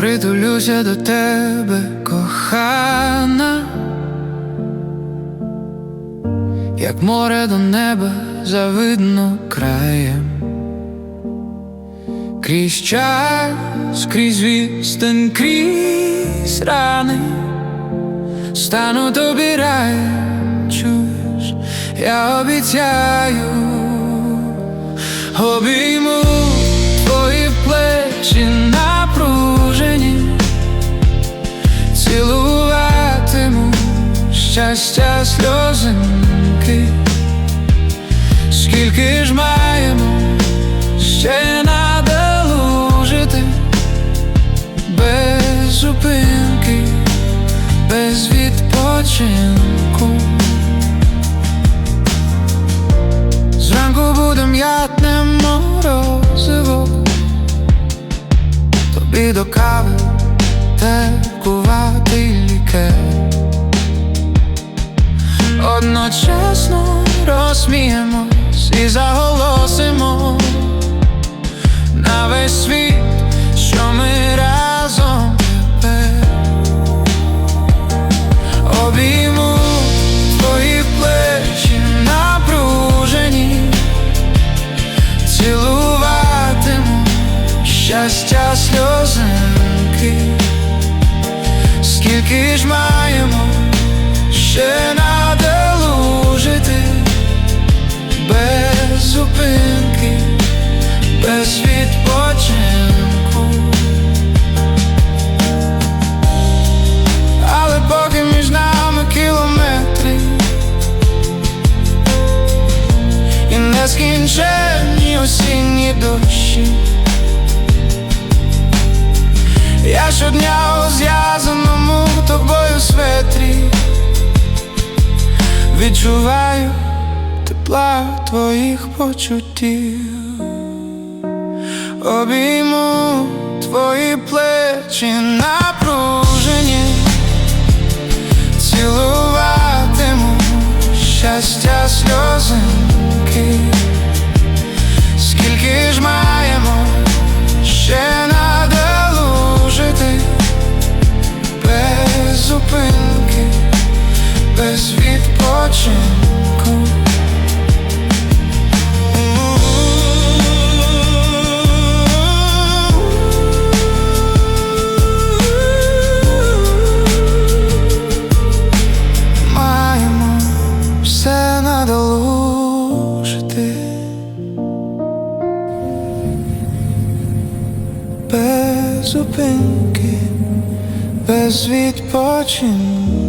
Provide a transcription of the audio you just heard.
притулюся до тебе, кохана, як море до неба завидно краєм, крізь час, крізь відстань, крізь рани, стану тобі чуєш, я обіцяю, обійму твої плечі щастя сльозинки, скільки ж маємо ще надалу жити, без зупинки, без відпочинку. Зранку буде м'ятне морозиво. Тобі до кави теркуватий лікер Одночасно розсміємось і заголосимо на весь світ, що ми разом тепер Обійму твої плечі напружені, цілуватиму щастя сльозинки, скільки ж маємо ще надалу зупинки, без відпочинку. Але поки між нами кілометри І нескінченні осінні дощі Я щодня у зв'язаному тобою светрі Відчуваю тепла твоїх почуттів. Обійму твої плечі напружені. Цілуватиму щастя сльозинки, скільки ж маємо ще надалу жити, без зупинки, без відпочинку. Без відпочинку.